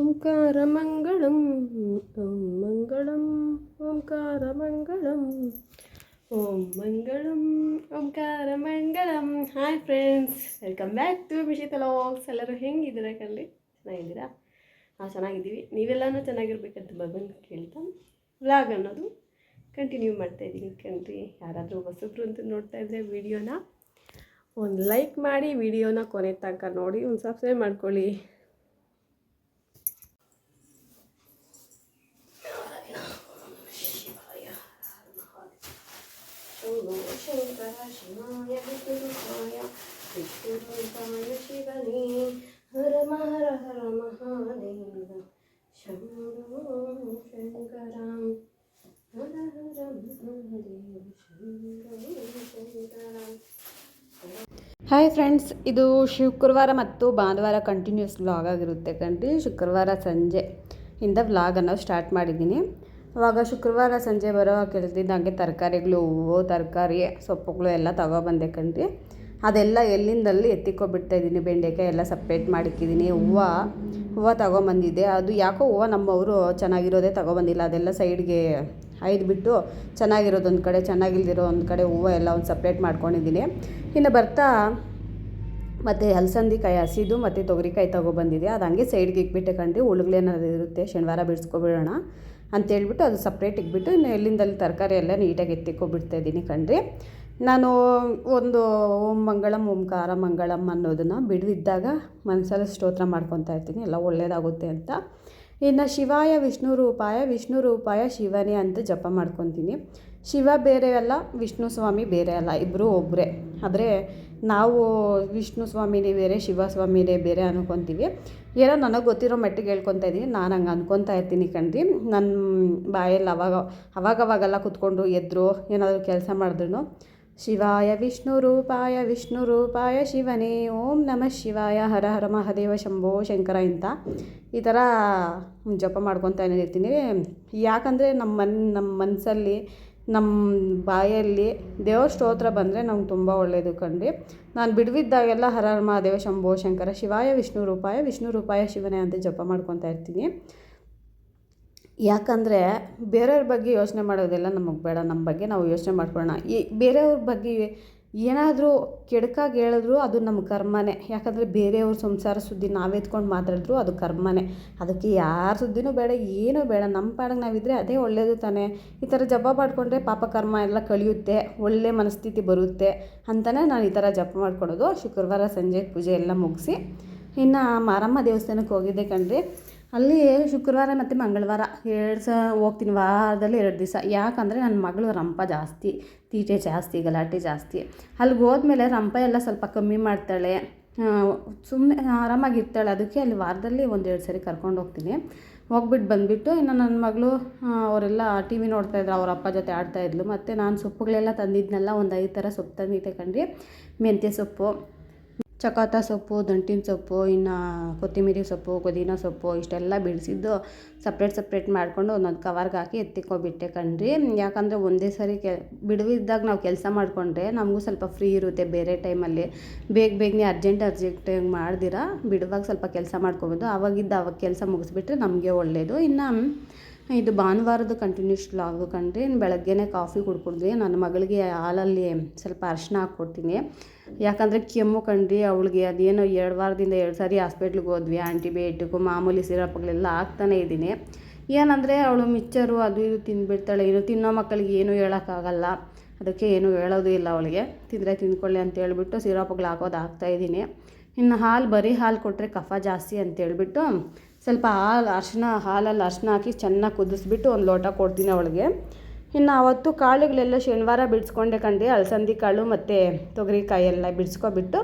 ಓಂಕಾರಮಂಗಳಂ ಓಂ ಮಂಗಳಂ, ಓಂಕಾರಮಂಗಳಂ, ಓಂ ಮಂಗಳಂ ಓಂಕಾರ ಮಂಗಳಂ hi friends welcome back to Mishita logs ಎಲ್ಲರೂ ಹೆಂಗಿದ್ದೀರಾ ಕಲ್ಲಿ ಚೆನ್ನಾಗಿದ್ದೀರಾ? ಹಾಂ, ಚೆನ್ನಾಗಿದ್ದೀವಿ. ನೀವೆಲ್ಲನೂ ಚೆನ್ನಾಗಿರ್ಬೇಕಂತ ಬಂದು ಕೇಳ್ತಾ ವ್ಲಾಗ್ ಅನ್ನೋದು ಕಂಟಿನ್ಯೂ ಮಾಡ್ತಾ ಇದ್ದೀನಿ ಕಣ್ರಿ. ಯಾರಾದರೂ ಹೊಸಬ್ರು ಅಂತ ನೋಡ್ತಾ ಇದ್ದರೆ ವೀಡಿಯೋನ ಒಂದು ಲೈಕ್ ಮಾಡಿ ವಿಡಿಯೋನ ಕೊನೆ ತನಕ ನೋಡಿ, ಒಂದು ಸಬ್ಸ್ಕ್ರೈಬ್ ಮಾಡ್ಕೊಳ್ಳಿ ಶಂಭೋ ಶಂಕರ ಶಿವಾಯ ವಿಷ್ಣುರೂಪಾಯ ವಿಷ್ಣುರೂಪಾಯ ಶಿವನೇ ಹರ ಮಹರ ಹರ ಮಹಾದೇವ ಶಂಭೋ ಶಂಕರ ಹರ ಹರ ಮಹಾದೇವ ಶಂಭೋ ಶಂಕರ ಹಾಯ್ ಫ್ರೆಂಡ್ಸ್ ಇದು ಶುಕ್ರವಾರ ಮತ್ತು ಭಾನುವಾರ ಕಂಟಿನ್ಯೂಸ್ ವ್ಲಾಗ್ ಆಗಿರುತ್ತೆ ಕಣ್ರಿ ಶುಕ್ರವಾರ ಸಂಜೆ ಇಂದ ವ್ಲಾಗನ್ನು ಸ್ಟಾರ್ಟ್ ಮಾಡಿದ್ದೀನಿ. ಅವಾಗ ಶುಕ್ರವಾರ ಸಂಜೆ ಬರೋ ಕೆಲಸದಿಂದ ತರಕಾರಿಗಳು ಹೂವು ತರಕಾರಿ, ಸೊಪ್ಪುಗಳು ಎಲ್ಲ ತಗೊಬಂದೆ ಕಣ್ರಿ. ಅದೆಲ್ಲ ಎಲ್ಲಿಂದಲ್ಲಿ ಎತ್ತಿಕೊಬಿಡ್ತಾ ಇದ್ದೀನಿ. ಬೆಂಡೆಕಾಯಿ ಎಲ್ಲ ಸಪ್ರೇಟ್ ಮಾಡಿಕ್ಕಿದ್ದೀನಿ. ಹೂವು ಹೂವು ತಗೊಬಂದಿದ್ದೆ. ಅದು ಯಾಕೋ ಹೂವು ನಮ್ಮವರು ಚೆನ್ನಾಗಿರೋದೇ ತಗೊಬಂದಿಲ್ಲ. ಅದೆಲ್ಲ ಸೈಡ್ಗೆ ಐದು ಬಿಟ್ಟು ಚೆನ್ನಾಗಿರೋದೊಂದು ಕಡೆ ಚೆನ್ನಾಗಿಲ್ದಿರೋ ಒಂದು ಕಡೆ ಹೂವು ಎಲ್ಲ ಒಂದು ಸಪ್ರೇಟ್ ಮಾಡ್ಕೊಂಡಿದ್ದೀನಿ. ಇನ್ನು ಬರ್ತಾ ಮತ್ತು ಅಲಸಂದಿಕಾಯಿ ಹಸಿದು ಮತ್ತು ತೊಗರಿಕಾಯಿ ತೊಗೊಬಂದಿದೆ. ಅದು ಹಂಗೆ ಸೈಡ್ಗೆ ಇಕ್ಬಿಟ್ಟೆ ಕಂಡು ಉಳುಗ್ಲೇನಾದ್ರು ಇರುತ್ತೆ, ಶನಿವಾರ ಬಿಡಿಸ್ಕೊಬಿಡೋಣ ಅಂತೇಳ್ಬಿಟ್ಟು ಅದು ಸಪ್ರೇಟ್ ಇಕ್ಬಿಟ್ಟು ಇನ್ನು ಎಲ್ಲಿಂದಲ್ಲಿ ತರಕಾರಿ ಎಲ್ಲ ನೀಟಾಗಿ ಎತ್ತಿಕೊಬಿಡ್ತಾ ಇದ್ದೀನಿ ಕಣ್ರಿ. ನಾನು ಒಂದು ಓಂ ಮಂಗಳಂ ಓಂಕಾರ ಮಂಗಳಂ ಅನ್ನೋದನ್ನು ಬಿಡುವಿದ್ದಾಗ ಮನಸ್ಸಲ್ಲಿ ಸ್ತೋತ್ರ ಮಾಡ್ಕೊತಾ ಇರ್ತೀನಿ, ಎಲ್ಲ ಒಳ್ಳೆಯದಾಗುತ್ತೆ ಅಂತ. ಇನ್ನು ಶಿವಾಯ ವಿಷ್ಣು ರೂಪಾಯ ವಿಷ್ಣು ರೂಪಾಯ ಶಿವನೇ ಅಂತ ಜಪ ಮಾಡ್ಕೊತೀನಿ. ಶಿವ ಬೇರೆ ಅಲ್ಲ, ವಿಷ್ಣು ಸ್ವಾಮಿ ಬೇರೆ ಅಲ್ಲ ಇಬ್ಬರು ಒಬ್ಬರೇ ಆದರೆ ನಾವು ವಿಷ್ಣು ಸ್ವಾಮಿನೇ ಬೇರೆ, ಶಿವ ಸ್ವಾಮಿನೇ ಬೇರೆ ಅನ್ಕೊತೀವಿ. ಏನೋ ನನಗೆ ಗೊತ್ತಿರೋ ಮಟ್ಟಿಗೆ ಹೇಳ್ಕೊತಾ ಇದ್ದೀನಿ ನಾನು ಹಂಗೆ ಅನ್ಕೊತಾ ಇರ್ತೀನಿ ಕಣ್ರಿ. ನನ್ನ ಬಾಯಲ್ಲಿ ಅವಾಗ, ಅವಾಗವಾಗೆಲ್ಲ ಕುತ್ಕೊಂಡು ಎದ್ರು, ಏನಾದರೂ ಕೆಲಸ ಮಾಡಿದ್ರು ಶಿವಾಯ ವಿಷ್ಣು ರೂಪಾಯ ವಿಷ್ಣು ರೂಪಾಯ ಶಿವನೇ, ಓಂ ನಮಃ ಶಿವಾಯ, ಹರ ಹರ ಮಹಾದೇವ ಶಂಭೋ ಶಂಕರ ಇಂತ. ಈ ಥರ ಜಪ ಮಾಡ್ಕೊತಾನೆ ಇರ್ತೀನಿ. ಯಾಕಂದರೆ ನಮ್ಮ ಮನ್ ನಮ್ಮ ಮನಸ್ಸಲ್ಲಿ ನಮ್ಮ ಬಾಯಲ್ಲಿ ದೇವ್ರ ಸ್ತೋತ್ರ ಬಂದರೆ ನಮ್ಗೆ ತುಂಬ ಒಳ್ಳೆಯದು ಕಂಡು ನಾನು ಬಿಡುವಿದ್ದಾಗೆಲ್ಲ ಹರ ಹರ ಮಹಾದೇವ ಶಂಭೋ ಶಂಕರ ಶಿವಾಯ ವಿಷ್ಣು ರೂಪಾಯ ವಿಷ್ಣು ರೂಪಾಯ ಶಿವನೇ ಅಂತ ಜಪ ಮಾಡ್ಕೊತಾ ಇರ್ತೀನಿ. ಯಾಕಂದರೆ ಬೇರೆಯವ್ರ ಬಗ್ಗೆ ಯೋಚನೆ ಮಾಡೋದೆಲ್ಲ ನಮಗೆ ಬೇಡ ನಮ್ಮ ಬಗ್ಗೆ ನಾವು ಯೋಚನೆ ಮಾಡ್ಕೊಳ್ಳೋಣ. ಈ ಬೇರೆಯವ್ರ ಬಗ್ಗೆ ಏನಾದರೂ ಕೆಡ್ಕಾಗಿ ಹೇಳಿದ್ರು ಅದು ನಮ್ಮ ಕರ್ಮನೇ. ಯಾಕಂದರೆ ಬೇರೆಯವ್ರ ಸಂಸಾರ ಸುದ್ದಿ ನಾವೆತ್ಕೊಂಡು ಮಾತಾಡಿದ್ರು ಅದು ಕರ್ಮನೇ. ಅದಕ್ಕೆ ಯಾರ ಸುದ್ದಿನೂ ಬೇಡ, ಏನೂ ಬೇಡ. ನಮ್ಮ ಪಾಡಿಗೆ ನಾವಿದ್ದರೆ ಅದೇ ಒಳ್ಳೆಯದು ತಾನೇ. ಈ ಥರ ಜಪ ಮಾಡಿಕೊಂಡ್ರೆ ಪಾಪ ಕರ್ಮ ಎಲ್ಲ ಕಳಿಯುತ್ತೆ, ಒಳ್ಳೆ ಮನಸ್ಥಿತಿ ಬರುತ್ತೆ ಅಂತಲೇ ನಾನು ಈ ಥರ ಜಪ ಮಾಡ್ಕೊಳೋದು. ಶುಕ್ರವಾರ ಸಂಜೆ ಪೂಜೆ ಎಲ್ಲ ಮುಗಿಸಿ. ಇನ್ನು ಮಾರಮ್ಮ ದೇವಸ್ಥಾನಕ್ಕೆ ಹೋಗಿದ್ದೆ ಕಣ್ರಿ. ಅಲ್ಲಿ ಶುಕ್ರವಾರ ಮತ್ತು ಮಂಗಳವಾರ. ಎರಡು ಸಹ ಹೋಗ್ತೀನಿ. ವಾರದಲ್ಲಿ ಎರಡು ದಿವಸ. ಯಾಕಂದರೆ ನನ್ನ ಮಗಳು ರಂಪ ಜಾಸ್ತಿ, ತೀಟೆ ಜಾಸ್ತಿ, ಗಲಾಟೆ ಜಾಸ್ತಿ. ಅಲ್ಲಿಗೆ ಹೋದ್ಮೇಲೆ ರಂಪ ಎಲ್ಲ ಸ್ವಲ್ಪ ಕಮ್ಮಿ ಮಾಡ್ತಾಳೆ. ಸುಮ್ಮನೆ ಆರಾಮಾಗಿರ್ತಾಳೆ. ಅದಕ್ಕೆ ಅಲ್ಲಿ ವಾರದಲ್ಲಿ ಒಂದೆರಡು ಸರಿ ಕರ್ಕೊಂಡು ಹೋಗ್ತೀನಿ. ಹೋಗ್ಬಿಟ್ಟು ಬಂದುಬಿಟ್ಟು ಇನ್ನು ನನ್ನ ಮಗಳು ಅವರೆಲ್ಲ ಟಿ ವಿ ನೋಡ್ತಾಯಿದ್ರು ಅವ್ರ ಅಪ್ಪ ಜೊತೆ ಆಡ್ತಾಯಿದ್ಲು ಮತ್ತು ನಾನು ಸೊಪ್ಪುಗಳೆಲ್ಲ ತಂದಿದ್ನಲ್ಲ, ಒಂದು ಐದು ಥರ ಸೊಪ್ಪು ತಂದಿದ್ದೆ ಕಣ್ರಿ ಮೆಂತ್ಯ ಸೊಪ್ಪು. ಚಕಾತ ಸೊಪ್ಪು, ದಂಟಿನ ಸೊಪ್ಪು, ಇನ್ನು ಕೊತ್ತಂಬರಿ ಸೊಪ್ಪು, ಪುದೀನ ಸೊಪ್ಪು ಇಷ್ಟೆಲ್ಲ ಬಿಡಿಸಿದ್ದು ಸಪ್ರೇಟ್ ಸಪ್ರೇಟ್ ಮಾಡಿಕೊಂಡು ಒಂದೊಂದು ಕವರ್ಗೆ ಹಾಕಿ ಎತ್ತಿಕೊಬಿಟ್ಟೆ ಕಣ್ರಿ. ಯಾಕಂದರೆ ಒಂದೇ ಸರಿ ಕೆ, ಬಿಡುವಿದ್ದಾಗ ನಾವು ಕೆಲಸ ಮಾಡಿಕೊಂಡ್ರೆ ನಮಗೂ ಸ್ವಲ್ಪ ಫ್ರೀ ಇರುತ್ತೆ ಬೇರೆ ಟೈಮಲ್ಲಿ ಬೇಗ ಬೇಗನೆ ಅರ್ಜೆಂಟ್ ಅರ್ಜೆಂಟಾಗಿ ಮಾಡ್ದಿರಾ, ಬಿಡುವಾಗ ಸ್ವಲ್ಪ ಕೆಲಸ ಮಾಡ್ಕೊಬೋದು. ಆವಾಗಿದ್ದು ಅವಾಗ ಕೆಲಸ ಮುಗಿಸ್ಬಿಟ್ರೆ ನಮಗೆ ಒಳ್ಳೆಯದು ಇನ್ನು ಇದು ಭಾನುವಾರದ ಕಂಟಿನ್ಯೂಸ್ ವ್ಲಾಗು ಕಂಡ್ರೆ ಬೆಳಗ್ಗೆನೇ ಕಾಫಿ ಕುಡ್ಕೊಂಡ್ವಿ ನನ್ನ ಮಗಳಿಗೆ ಹಾಲಲ್ಲಿ ಸ್ವಲ್ಪ ಅರಿಶಿನ ಹಾಕ್ಕೊಡ್ತೀನಿ. ಯಾಕಂದರೆ ಕೆಮ್ಮು ಕಂಡ್ರಿ ಅವಳಿಗೆ ಅದೇನೋ ಎರಡು ವಾರದಿಂದ ಎರಡು ಸಾರಿ ಹಾಸ್ಪಿಟ್ಲಿಗೆ ಹೋದ್ವಿ. ಆ್ಯಂಟಿಬಯೋಟಿಕ್ಕು ಮಾಮೂಲಿ ಸಿರಪ್ಗಳೆಲ್ಲ ಹಾಕ್ತಾನೇ ಇದ್ದೀನಿ. ಏನಂದರೆ ಅವಳು ಮಿಚ್ಚರು ಅದು ಇದು ತಿಂದುಬಿಡ್ತಾಳೆ ಇದು ತಿನ್ನೋ ಮಕ್ಕಳಿಗೆ ಏನೂ ಹೇಳೋಕ್ಕಾಗಲ್ಲ. ಅದಕ್ಕೆ ಏನೂ ಹೇಳೋದು ಇಲ್ಲ ಅವಳಿಗೆ. ತಿಂದರೆ ತಿಂದ್ಕೊಳ್ಳಿ ಅಂತ ಹೇಳ್ಬಿಟ್ಟು ಸಿರಪ್ಗಳು ಹಾಕೋದು ಹಾಕ್ತಾಯಿದ್ದೀನಿ ಇನ್ನು ಹಾಲು ಬರೀ ಹಾಲು ಕೊಟ್ಟರೆ ಕಫ ಜಾಸ್ತಿ ಅಂತೇಳ್ಬಿಟ್ಟು ಸ್ವಲ್ಪ ಹಾಲು ಅರ್ಶಿನ ಹಾಲಲ್ಲಿ ಅರ್ಶಿನ ಹಾಕಿ ಚೆನ್ನಾಗಿ ಕುದಿಸ್ಬಿಟ್ಟು ಒಂದು ಲೋಟ ಕೊಡ್ತೀನಿ ಅವಳಿಗೆ. ಇನ್ನು ಅವತ್ತು ಕಾಳುಗಳೆಲ್ಲ ಶನಿವಾರ ಬಿಡಿಸ್ಕೊಂಡೆ ಕಂಡು ಅಲಸಂದಿ ಕಾಳು ಮತ್ತು ತೊಗರಿಕಾಯಿ ಎಲ್ಲ ಬಿಡಿಸ್ಕೊಬಿಟ್ಟು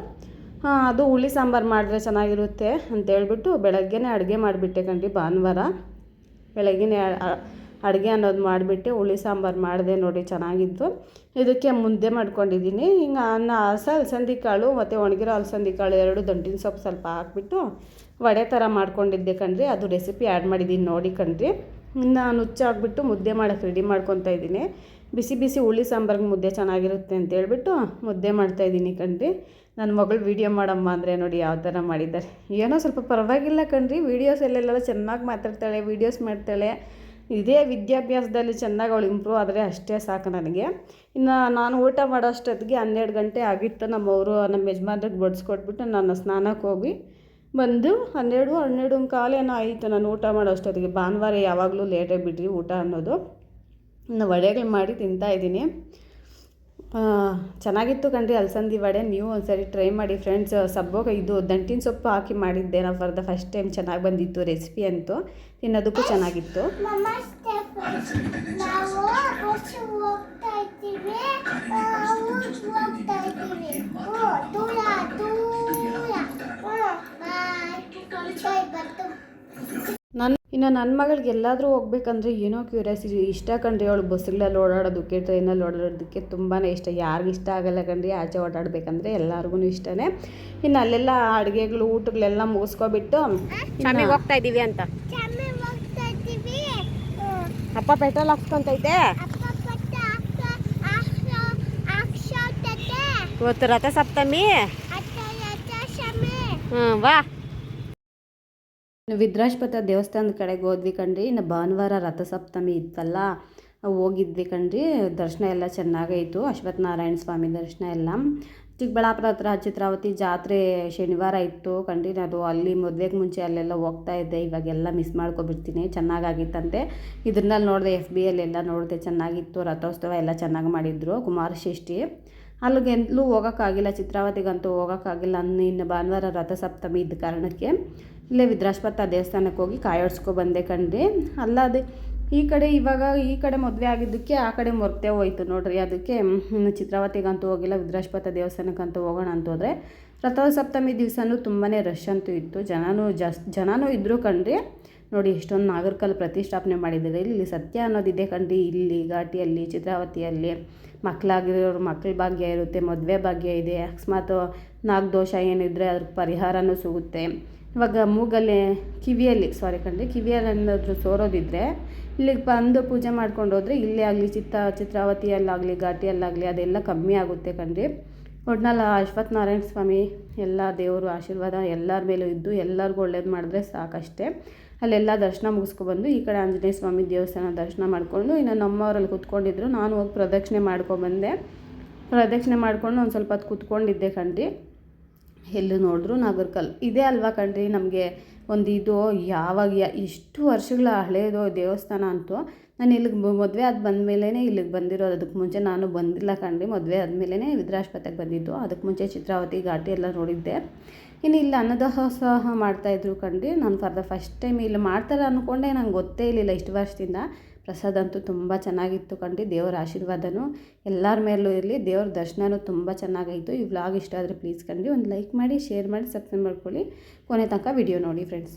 ಅದು ಹುಳಿ ಸಾಂಬಾರು ಮಾಡಿದ್ರೆ ಚೆನ್ನಾಗಿರುತ್ತೆ ಅಂತೇಳ್ಬಿಟ್ಟು ಬೆಳಗ್ಗೆನೇ ಅಡುಗೆ ಮಾಡಿಬಿಟ್ಟೆ ಕಂಡು ಭಾನುವಾರ. ಬೆಳಗ್ಗೆನೇ ಅಡುಗೆ ಅನ್ನೋದು ಮಾಡಿಬಿಟ್ಟು ಹುಳಿ ಸಾಂಬಾರು ಮಾಡಿದೆ ನೋಡಿ ಚೆನ್ನಾಗಿದ್ದು ಇದಕ್ಕೆ ಮುದ್ದೆ ಮಾಡ್ಕೊಂಡಿದ್ದೀನಿ. ಹಿಂಗೆ ಅನ್ನ ಹಸ ಅಲಸಂದಿ ಕಾಳು ಮತ್ತು ಒಣಗಿರೋ ಅಲಸಂದಿ ಕಾಳು ಎರಡು ದಂಟಿನ ಸೊಪ್ಪು ಸ್ವಲ್ಪ ಹಾಕ್ಬಿಟ್ಟು ವಡೆ ಥರ ಮಾಡ್ಕೊಂಡಿದ್ದೆ ಕಣ್ರಿ. ಅದು ರೆಸಿಪಿ ಆ್ಯಡ್ ಮಾಡಿದ್ದೀನಿ ನೋಡಿ ಕಣ್ರಿ. ಇನ್ನು ನಾನು ಹಾಕ್ಬಿಟ್ಟು ಮುದ್ದೆ ಮಾಡೋಕ್ಕೆ ರೆಡಿ ಮಾಡ್ಕೊತಾ ಇದ್ದೀನಿ. ಬಿಸಿ ಬಿಸಿ ಹುಳಿ ಸಾಂಬಾರ್ಗೆ ಮುದ್ದೆ ಚೆನ್ನಾಗಿರುತ್ತೆ ಅಂತ ಹೇಳ್ಬಿಟ್ಟು ಮುದ್ದೆ ಮಾಡ್ತಾಯಿದ್ದೀನಿ ಕಣ್ರಿ. ನನ್ನ ಮಗಳು ವೀಡಿಯೋ ಮಾಡಮ್ಮ ಅಂದರೆ ನೋಡಿ ಯಾವ ಥರ ಮಾಡಿದ್ದಾರೆ. ಏನೋ ಸ್ವಲ್ಪ ಪರವಾಗಿಲ್ಲ ಕಣ್ರಿ. ವೀಡಿಯೋಸಲ್ಲೆಲ್ಲ ಚೆನ್ನಾಗಿ ಮಾತಾಡ್ತಾಳೆ ವೀಡಿಯೋಸ್ ಮಾಡ್ತಾಳೆ. ಇದೇ ವಿದ್ಯಾಭ್ಯಾಸದಲ್ಲಿ ಚೆನ್ನಾಗಿ ಅವಳು ಇಂಪ್ರೂವ್ ಆದರೆ ಅಷ್ಟೇ ಸಾಕು ನನಗೆ. ಇನ್ನು ನಾನು ಊಟ ಮಾಡೋ ಅಷ್ಟೊತ್ತಿಗೆ ಹನ್ನೆರಡು ಗಂಟೆ ಆಗಿತ್ತು. ನಮ್ಮವರು ನಮ್ಮ ಯಜಮಾನ್ರಿಗೆ ಬಡಿಸ್ಕೊಟ್ಬಿಟ್ಟು ನಾನು ಸ್ನಾನಕ್ಕೆ ಹೋಗಿ ಬಂದು ಹನ್ನೆರಡು ಹನ್ನೆರಡು ಕಾಲೇನೋ ಆಯಿತು ನಾನು ಊಟ ಮಾಡೋ ಅಷ್ಟೊತ್ತಿಗೆ. ಭಾನುವಾರ ಯಾವಾಗಲೂ ಲೇಟಾಗಿ ಬಿಡ್ರಿ ಊಟ ಅನ್ನೋದು. ನಾನು ವಡೆಗಳು ಮಾಡಿ ತಿಂತಾಯಿದ್ದೀನಿ ಚೆನ್ನಾಗಿತ್ತು ಕಣ್ರಿ ಅಲಸಂದಿ ವಡೆ. ನೀವು ಒಂದ್ಸರಿ ಟ್ರೈ ಮಾಡಿ ಫ್ರೆಂಡ್ಸ್ ಸಬ್ಬೋಗ ಇದು ದಂಟಿನ ಸೊಪ್ಪು ಹಾಕಿ ಮಾಡಿದ್ದೆ ನಾವು ಫಾರ್ ದ ಫಸ್ಟ್ ಟೈಮ್ ಚೆನ್ನಾಗಿ ಬಂದಿತ್ತು ರೆಸಿಪಿ ಅಂತೂ. ತಿನ್ನೋದಕ್ಕೂ ಚೆನ್ನಾಗಿತ್ತು. ಹೋಗ್ತಾ ಇದ್ದೀವಿ ಹೋಗ್ತಾ ಇದ್ದೀವಿ ದೂರ ದೂರ ಬಾಯ್ ಬರ್ತು ನನ್ನ ಇನ್ನು ನನ್ನ ಮಗಳಿಗೆ ಎಲ್ಲಾದರೂ ಹೋಗ್ಬೇಕಂದ್ರೆ ಏನೋ ಕ್ಯೂರಿಯಾಸಿಟಿ ಇಷ್ಟ ಕಣ್ರಿ ಅವಳು ಬಸ್ಗಳಲ್ಲಿ ಓಡಾಡೋದಕ್ಕೆ ಟ್ರೈನಲ್ಲಿ ಓಡಾಡೋದಕ್ಕೆ ತುಂಬಾ ಇಷ್ಟ. ಯಾರಿಗೂ ಇಷ್ಟ ಆಗಲ್ಲ ಕಣ್ರಿ ಆಚೆ ಓಡಾಡಬೇಕಂದ್ರೆ ಎಲ್ಲರಿಗೂ ಇಷ್ಟನೇ. ಇನ್ನು ಅಲ್ಲೆಲ್ಲ ಅಡುಗೆಗಳು ಊಟಗಳೆಲ್ಲ ಮುಗಿಸ್ಕೊಬಿಟ್ಟು ಹೋಗ್ತಾ ಇದ್ದೀವಿ ಅಂತ. ಅಪ್ಪ ಪೆಟ್ರೋಲ್ ಹಾಕ್ಸ್ಕೊಂತೈತೆ? ಇವತ್ತು ರಥ ಸಪ್ತಮಿ ಹ್ಞೂ ವಾ ವಿದ್ರಾಶ್ಪತ ದೇವಸ್ಥಾನದ ಕಡೆಗೆ ಹೋದ್ವಿ ಕಣ್ರಿ. ಇನ್ನು ಭಾನುವಾರ ರಥಸಪ್ತಮಿ ಇತ್ತಲ್ಲ ಹೋಗಿದ್ವಿ ಕಣ್ರಿ. ದರ್ಶನ ಎಲ್ಲ ಚೆನ್ನಾಗೈತು. ಅಶ್ವತ್ಥನಾರಾಯಣ ಸ್ವಾಮಿ ದರ್ಶನ ಎಲ್ಲ. ಚಿಕ್ಕಬಳ್ಳಾಪುರ ಹತ್ರ ಚಿತ್ರಾವತಿ ಜಾತ್ರೆ ಶನಿವಾರ ಇತ್ತು ಕಣ್ರಿ. ನಾನು ಅಲ್ಲಿ ಮದುವೆಗೆ ಮುಂಚೆ ಅಲ್ಲೆಲ್ಲ ಹೋಗ್ತಾ ಇದ್ದೆ. ಇವಾಗೆಲ್ಲ ಮಿಸ್ ಮಾಡ್ಕೊಬಿಡ್ತೀನಿ. ಚೆನ್ನಾಗಾಗಿತ್ತಂತೆ. ಇದ್ರಲ್ಲಿ ನೋಡಿದೆ ಎಫ್ ಬಿ ಎಲ್ಲೆಲ್ಲ ನೋಡಿದೆ ಚೆನ್ನಾಗಿತ್ತು. ರಥೋತ್ಸವ ಎಲ್ಲ ಚೆನ್ನಾಗಿ ಮಾಡಿದ್ರು ಕುಮಾರಷಷ್ಠಿ. ಅಲ್ಲಿಗೆ ಎಲ್ಲೂ ಹೋಗೋಕ್ಕಾಗಿಲ್ಲ. ಚಿತ್ರಾವತಿಗಂತೂ ಹೋಗೋಕ್ಕಾಗಿಲ್ಲ. ಅನ್ನ ಇನ್ನು ಭಾನುವಾರ ರಥಸಪ್ತಮಿ ಇದ್ದ ಕಾರಣಕ್ಕೆ. ಇಲ್ಲೇ ವಿದ್ರಾಶ್ಪತ ದೇವಸ್ಥಾನಕ್ಕೆ ಹೋಗಿ ಕಾಯೋಡ್ಸ್ಕೊ ಬಂದೆ ಕಣ್ರಿ. ಅಲ್ಲದೆ ಈ ಕಡೆ ಇವಾಗ ಈ ಕಡೆ ಮದುವೆ ಆಗಿದ್ದಕ್ಕೆ ಆ ಕಡೆ ಮೊರ್ತೆ ಹೋಯ್ತು ನೋಡ್ರಿ. ಅದಕ್ಕೆ ಚಿತ್ರಾವತಿಗಂತೂ ಹೋಗಿಲ್ಲ ವಿದ್ರಾಶ್ಪತ ದೇವಸ್ಥಾನಕ್ಕಂತೂ ಹೋಗೋಣ ಅಂತ ಹೋದರೆ. ರಥಸಪ್ತಮಿ ದಿವಸನೂ ತುಂಬಾ ರಶ್ ಅಂತೂ ಇತ್ತು. ಜನನೂ ಜಾಸ್, ಜನನೂ ಇದ್ದರು ಕಣ್ರಿ. ನೋಡಿ ಎಷ್ಟೊಂದು ನಾಗರಿಕಲ್ ಪ್ರತಿಷ್ಠಾಪನೆ ಮಾಡಿದ್ದಾರೆ. ಇಲ್ಲಿ ಸತ್ಯ ಅನ್ನೋದಿದೆ ಕಣ್ರಿ. ಇಲ್ಲಿ ಘಾಟಿಯಲ್ಲಿ, ಚಿತ್ರಾವತಿಯಲ್ಲಿ ಮಕ್ಕಳಾಗಿರೋರು ಮಕ್ಕಳ ಭಾಗ್ಯ ಇರುತ್ತೆ, ಮದುವೆ ಭಾಗ್ಯ ಇದೆ. ಅಕಸ್ಮಾತ್ ನಾಗದೋಷ ಏನಿದ್ರೆ ಅದ್ರ ಪರಿಹಾರನೂ ಸಿಗುತ್ತೆ. ಇವಾಗ ಮೂಗಲ್ಲಿ ಕಿವಿಯಲ್ಲಿ ಸಾರಿ ಕಣ್ರಿ ಕಿವಿಯಲ್ಲಿ ಏನಾದರೂ ಸೋರೋದಿದ್ದರೆ ಇಲ್ಲಿಗೆ ಬಂದು ಪೂಜೆ ಮಾಡ್ಕೊಂಡು ಹೋದರೆ ಇಲ್ಲೇ ಆಗಲಿ, ಚಿತ್ತ, ಚಿತ್ರಾವತಿಯಲ್ಲಾಗಲಿ, ಘಾಟಿಯಲ್ಲಾಗಲಿ, ಅದೆಲ್ಲ ಕಮ್ಮಿ ಆಗುತ್ತೆ ಕಣ್ರಿ. ಒಟ್ನಲ್ಲಿ ಅಶ್ವತ್ಥ ನಾರಾಯಣ ಸ್ವಾಮಿ, ಎಲ್ಲ ದೇವರು ಆಶೀರ್ವಾದ ಎಲ್ಲರ ಮೇಲೂ ಇದ್ದು ಎಲ್ಲರಿಗೂ ಒಳ್ಳೇದು ಮಾಡಿದ್ರೆ ಸಾಕಷ್ಟೇ. ಅಲ್ಲೆಲ್ಲ ದರ್ಶನ ಮುಗಿಸ್ಕೊಬಂದು ಈ ಕಡೆ ಆಂಜನೇಯ ಸ್ವಾಮಿ ದೇವಸ್ಥಾನ ದರ್ಶನ ಮಾಡಿಕೊಂಡು, ಇನ್ನು ನಮ್ಮವರಲ್ಲಿ ಕೂತ್ಕೊಂಡಿದ್ರು. ನಾನು ಹೋಗಿ ಪ್ರದಕ್ಷಿಣೆ ಮಾಡ್ಕೊಬಂದೆ ಪ್ರದಕ್ಷಿಣೆ ಮಾಡ್ಕೊಂಡು ಒಂದು ಸ್ವಲ್ಪ ಹೊತ್ತು ಕೂತ್ಕೊಂಡಿದ್ದೆ ಕಣ್ರಿ. ಎಲ್ಲೂ ನೋಡಿದ್ರು ನಾಗರ್ಕಲ್. ಇದೇ ಅಲ್ವಾ ಕಣ್ರಿ ನಮಗೆ ಒಂದು ಇದು ಯಾವಾಗ ಇಷ್ಟು ವರ್ಷಗಳ ಹಳೆಯದೋ ದೇವಸ್ಥಾನ ಅಂತೂ ನಾನು ಇಲ್ಲಿಗೆ ಮದುವೆ ಆದ ಬಂದಮೇಲೆ ಇಲ್ಲಿಗೆ ಬಂದಿರೋದು. ಅದಕ್ಕೆ ಮುಂಚೆ ನಾನು ಬಂದಿಲ್ಲ ಕಣ್ರಿ, ಮದುವೆ ಆದಮೇಲೆ ವಿದ್ರಾಶ್ಪತ್ರೆಗೆ ಬಂದಿದ್ದು. ಅದಕ್ಕೆ ಮುಂಚೆ ಚಿತ್ರಾವತಿ ಘಾಟಿ ಎಲ್ಲ ನೋಡಿದ್ದೆ. ಇನ್ನು ಇಲ್ಲಿ ಅನ್ನದಾಸೋಹ ಮಾಡ್ತಾಯಿದ್ರು ಕಣ್ರಿ. ನಾನು ಫಾರ್ ದ ಫಸ್ಟ್ ಟೈಮ್ ಇಲ್ಲಿ ಮಾಡ್ತಾರೆ ಅಂದ್ಕೊಂಡೆ ನಂಗೆ ಗೊತ್ತೇ ಇರಲಿಲ್ಲ ಇಷ್ಟು ವರ್ಷದಿಂದ. ಪ್ರಸಾದ ಅಂತೂ ತುಂಬ ಚೆನ್ನಾಗಿತ್ತು ಕಂಡು ದೇವರ ಆಶೀರ್ವಾದನೂ ಎಲ್ಲರ ಮೇಲೂ ಇರಲಿ. ದೇವ್ರ ದರ್ಶನವೂ ತುಂಬ ಚೆನ್ನಾಗಾಯಿತು ಈ ವ್ಲಾಗ್ ಇಷ್ಟ ಆದರೆ ಪ್ಲೀಸ್ ಕಂಡು ಒಂದು ಲೈಕ್ ಮಾಡಿ ಶೇರ್ ಮಾಡಿ ಸಬ್ಸ್ಕ್ರೈಬ್ ಮಾಡ್ಕೊಳ್ಳಿ. ಕೊನೆ ತನಕ ವಿಡಿಯೋ ನೋಡಿ ಫ್ರೆಂಡ್ಸ್